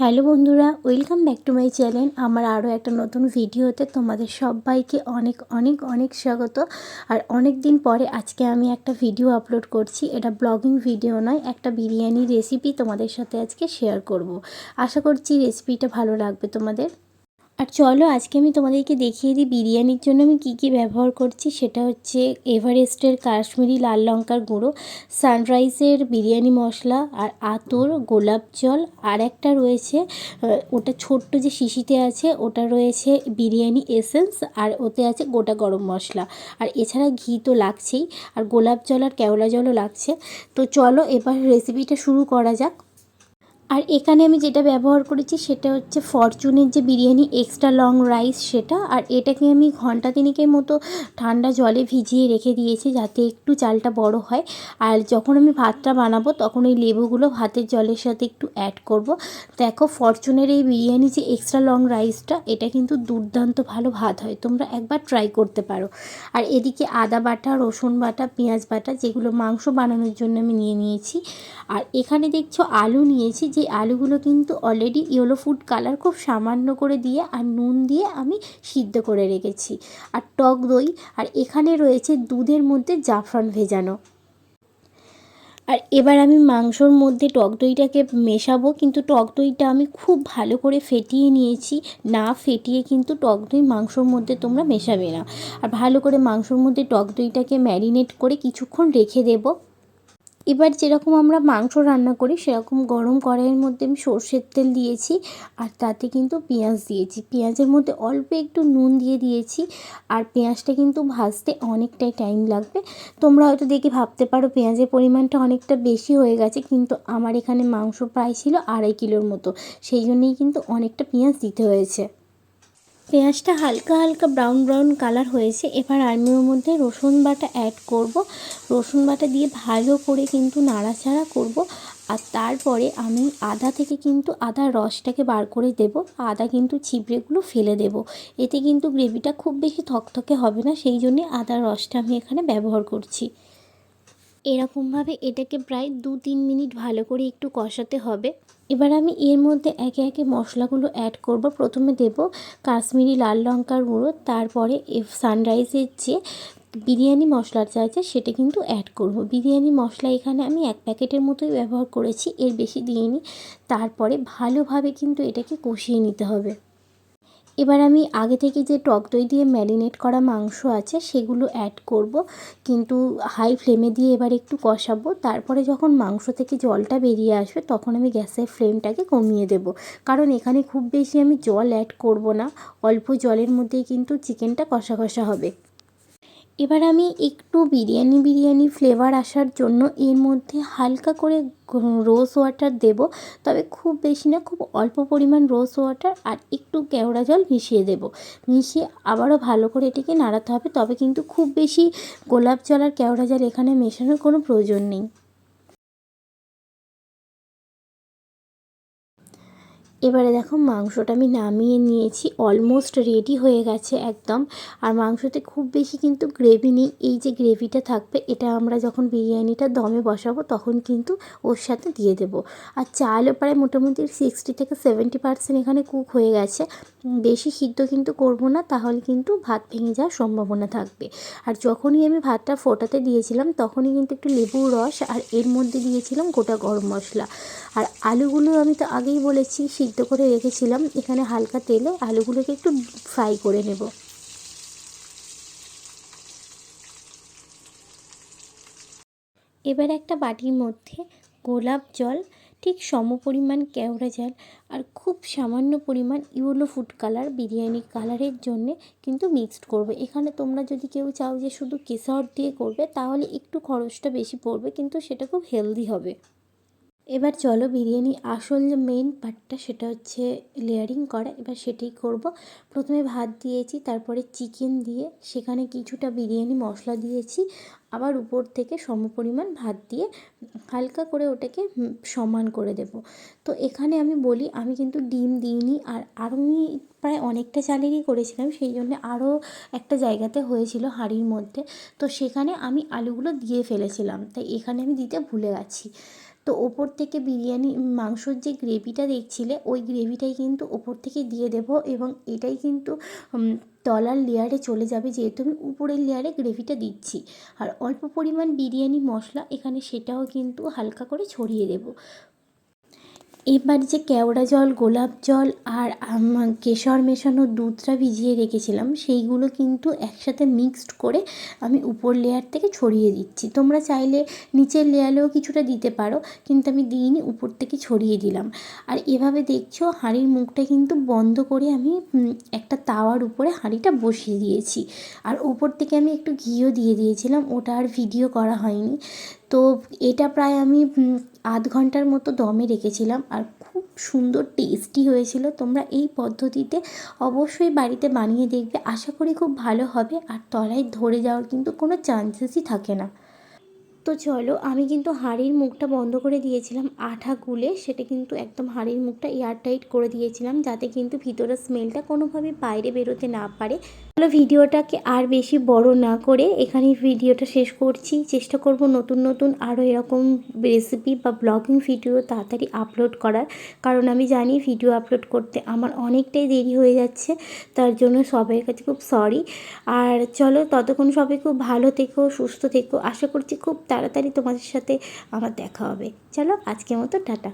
Hello বন্ধুরা, welcome back to my channel. আমার আরও একটা নতুন ভিডিওতে তোমাদের সবাইকে অনেক অনেক অনেক স্বাগত। আর অনেক দিন পরে আজকে আমি একটা ভিডিও আপলোড করছি। এটা ব্লগিং ভিডিও নয়, একটা বিরিয়ানি রেসিপি তোমাদের সাথে আজকে শেয়ার করব। আশা করছি রেসিপিটা ভালো লাগবে তোমাদের। আর চলো, আজকে আমি তোমাদেরকে দেখিয়ে দিই বিরিয়ানির জন্য আমি কি কি ব্যবহার করছি। সেটা হচ্ছে এভারেস্টের কাশ্মীরি লাল লঙ্কার গুঁড়ো, সানরাইজের বিরিয়ানি মশলা আর আতর, গোলাপ জল, আর একটা রয়েছে ওটা ছোট্ট যে শিশিতে আছে, ওটা রয়েছে বিরিয়ানি এসেন্স, আর ওতে আছে গোটা গরম মশলা। আর এছাড়া ঘি তো লাগছেই, আর গোলাপ জল আর কেওলা জলও লাগছে। তো চলো, এবার রেসিপিটা শুরু করা যাক। আর এখানে আমি যেটা ব্যবহার করেছি সেটা হচ্ছে ফরচুনের যে বিরিয়ানি এক্সট্রা লং রাইস সেটা। আর এটাকে আমি ঘণ্টা তিনিকের মতো ঠান্ডা জলে ভিজিয়ে রেখে দিয়েছি যাতে একটু চালটা বড় হয়। আর যখন আমি ভাতটা বানাবো তখন ওই লেবুগুলো ভাতের জলের সাথে একটু অ্যাড করব। দেখো ফরচুনের এই বিরিয়ানি যে এক্সট্রা লং রাইসটা এটা কিন্তু দুর্দান্ত ভালো ভাত হয়। তোমরা একবার ট্রাই করতে পারো। আর এদিকে আদা বাটা, রসুন বাটা, পেঁয়াজ বাটা, যেগুলো মাংস বানানোর জন্য আমি নিয়ে নিয়েছি। আর এখানে দেখছ আলু নিয়েছি যে আলুগুলো কিন্তু অলরেডি ইয়েলো ফুড কালার খুব সামান্য করে দিয়ে আর নুন দিয়ে আমি সিদ্ধ করে রেখেছি। আর টক দই, আর এখানে রয়েছে দুধের মধ্যে জাফরান ভেজানো। আর এবার আমি মাংসর মধ্যে টক দইটাকে মেশাবো, কিন্তু টক দইটা আমি খুব ভালো করে ফেটিয়ে নিয়েছি। না ফেটিয়ে কিন্তু টক দই মাংসর মধ্যে তোমরা মেশাবে না। আর ভালো করে মাংসর মধ্যে টক দইটাকে ম্যারিনেট করে কিছুক্ষণ রেখে দেবো। এবার যেরকম আমরা মাংস রান্না করি, সেরকম গরম কড়াইয়ের মধ্যে আমি সর্ষের তেল দিয়েছি আর তাতে কিন্তু পেঁয়াজ দিয়েছি। পেঁয়াজের মধ্যে অল্প একটু নুন দিয়ে দিয়েছি আর পেঁয়াজটা কিন্তু ভাজতে অনেকটাই টাইম লাগবে। তোমরা হয়তো দেখে ভাবতে পারো পেঁয়াজের পরিমাণটা অনেকটা বেশি হয়ে গেছে, কিন্তু আমার এখানে মাংস প্রায় ছিল আড়াই কিলোর মতো। সেই জন্যেই কিন্তু অনেকটা পেঁয়াজ দিতে হয়েছে। পেঁয়াজটা হালকা হালকা ব্রাউন ব্রাউন কালার হয়েছে। এবার আমি ওর মধ্যে রসুন বাটা অ্যাড করব। রসুন বাটা দিয়ে ভালো করে কিন্তু নাড়াচাড়া করব। আর তারপরে আমি আদা থেকে কিন্তু আদার রসটাকে বার করে দেব। আদা কিন্তু ছিবড়েগুলো ফেলে দেব। এতে কিন্তু গ্রেভিটা খুব বেশি থকথকে হবে না। সেই জন্যে আদার রসটা আমি এখানে ব্যবহার করছি। এরকমভাবে এটাকে প্রায় দু তিন মিনিট ভালো করে একটু কষাতে হবে। এবার আমি এর মধ্যে একে একে মশলাগুলো অ্যাড করব। প্রথমে দেব কাশ্মীরি লাল লঙ্কার গুঁড়ো, তারপরে সানরাইজের যে বিরিয়ানি মশলাটা আছে সেটা কিন্তু অ্যাড করব। বিরিয়ানি মশলা এখানে আমি এক প্যাকেটের মতোই ব্যবহার করেছি, এর বেশি দিইনি। তারপরে ভালোভাবে কিন্তু এটাকে কষিয়ে নিতে হবে। এবার আমি আগে থেকে যে টক দই দিয়ে ম্যারিনেট করা মাংস আছে, সেগুলো অ্যাড করব। কিন্তু হাই ফ্লেমে দিয়ে এবার একটু কষাবো। তারপরে যখন মাংস থেকে জলটা বেরিয়ে আসবে, তখন আমি গ্যাসের ফ্লেমটাকে কমিয়ে দেব। কারণ এখানে খুব বেশি আমি জল অ্যাড করব না। অল্প জলের মধ্যেই কিন্তু চিকেনটা কষা কষা হবে। এবার আমি একটু বিরিয়ানি বিরিয়ানি ফ্লেভার আসার জন্য এর মধ্যে হালকা করে রোজ ওয়াটার দেব। তবে খুব বেশি না, খুব অল্প পরিমাণ রোজ ওয়াটার আর একটু কেওড়া জল মিশিয়ে দেব। মিশিয়ে আবারও ভালো করে এটিকে নাড়াতে হবে, তবে কিন্তু খুব বেশি গোলাপ জল আর কেওড়া জল এখানে মেশানোর কোনো প্রয়োজন নেই। এবারে দেখো মাংসটা আমি নামিয়ে নিয়েছি অলমোস্ট রেডি হয়ে গেছে একদম। আর মাংসতে খুব বেশি কিন্তু গ্রেভি নেই, এই যে গ্রেভিটা থাকবে, এটা আমরা যখন বিরিয়ানিটা দমে বসাবো তখন কিন্তু ওর সাথে দিয়ে দেব। আর চালও প্রায় মোটামুটি সিক্সটি থেকে সেভেন্টি পার্সেন্ট এখানে কুক হয়ে গেছে। বেশি সিদ্ধ কিন্তু করব না, তাহলে কিন্তু ভাত ভেঙে যাওয়ার সম্ভাবনা থাকবে। আর যখনই আমি ভাতটা ফোটাতে দিয়েছিলাম, তখনই কিন্তু একটু লেবুর রস আর এর মধ্যে দিয়েছিলাম গোটা গরম মশলা। আর আলুগুলো আমি তো আগেই বলেছি সিদ্ধ করে রেখেছিলাম। এখানে হালকা তেলে আলুগুলোকে একটু ফ্রাই করে নেব। এবার একটা বাটির মধ্যে গোলাপ জল, ঠিক সম পরিমাণ কেওড়া জল আর খুব সামান্য পরিমাণ ইউলো ফুড কালার, বিরিয়ানি কালারের জন্যে কিন্তু মিক্সড করবে। এখানে তোমরা যদি কেউ চাও যে শুধু কেশর দিয়ে করবে, তাহলে একটু খরচটা বেশি পড়বে, কিন্তু সেটা খুব হেলদি হবে। এবার চলো বিরিয়ানি আসল যে মেন পার্টটা সেটা হচ্ছে লেয়ারিং করা। এবার সেটাই করব। প্রথমে ভাত দিয়েছি, তারপরে চিকেন দিয়ে সেখানে কিছুটা বিরিয়ানি মশলা দিয়েছি, আবার উপর থেকে সমপরিমাণ ভাত দিয়ে হালকা করে ওটাকে সমান করে দেব। তো এখানে আমি বলি, আমি কিন্তু ডিম দিইনি আর আমি প্রায় অনেকটা চালেরই করেছিলাম, সেই জন্য আরও একটা জায়গাতে হয়েছিল হাঁড়ির মধ্যে। তো সেখানে আমি আলুগুলো দিয়ে ফেলেছিলাম, তাই এখানে আমি দিতে ভুলে গেছি। তো ওপর থেকে বিরিয়ানি, মাংসর যে গ্রেভিটা দেখছিলে, ওই গ্রেভিটাই কিন্তু ওপর থেকে দিয়ে দেব এবং এটাই কিন্তু তলার লেয়ারে চলে যাবে যেহেতু আমি উপরের লেয়ারে গ্রেভিটা দিচ্ছি। আর অল্প পরিমাণ বিরিয়ানি মশলা এখানে সেটাও কিন্তু হালকা করে ছড়িয়ে দেবো। এবার যে কেওড়া জল, গোলাপ জল আর কেশর মেশানো দুধটা ভিজিয়ে রেখেছিলাম, সেইগুলো কিন্তু একসাথে মিক্সড করে আমি উপর লেয়ার থেকে ছড়িয়ে দিচ্ছি। তোমরা চাইলে নিচের লেয়ারেও কিছুটা দিতে পারো, কিন্তু আমি দিইনি, উপর থেকে ছড়িয়ে দিলাম। আর এভাবে দেখছ, হাঁড়ির মুখটা কিন্তু বন্ধ করে আমি একটা তাওয়ার উপরে হাঁড়িটা বসিয়ে দিয়েছি। আর উপর থেকে আমি একটু ঘিও দিয়ে দিয়েছিলাম, ওটা আর ভিডিও করা হয়নি। তো এটা প্রায় আমি আধ ঘণ্টার মতো দমে রেখেছিলাম আর খুব সুন্দর টেস্টি হয়েছিল। তোমরা এই পদ্ধতিতে অবশ্যই বাড়িতে বানিয়ে দেখবে। আশা করি খুব ভালো হবে আর তলায় ধরে যাওয়ার কিন্তু কোনো চান্সেসই থাকে না। তো চলো, আমি কিন্তু হাঁড়ির মুখটা বন্ধ করে দিয়েছিলাম আঠা গুলে। সেটা কিন্তু একদম হাঁড়ির মুখটা এয়ারটাইট করে দিয়েছিলাম যাতে কিন্তু ভিতরের স্মেলটা কোনোভাবে বাইরে বেরোতে না পারে। চলো ভিডিওটাকে আর বেশি বড় না করে এখানে ভিডিওটা শেষ করছি। চেষ্টা করব নতুন নতুন আরও এরকম রেসিপি বা ব্লগিং ভিডিও তাড়াতাড়ি আপলোড করার। কারণ আমি জানি ভিডিও আপলোড করতে আমার অনেকটাই দেরি হয়ে যাচ্ছে, তার জন্য সবার কাছে খুব সরি আর চলো ততক্ষণ সবাই খুব ভালো থেকো, সুস্থ থেকো। আশা করছি খুব তাড়াতাড়ি তোমাদের সাথে আমার দেখা হবে। চলো আজকের মতো, টাটা।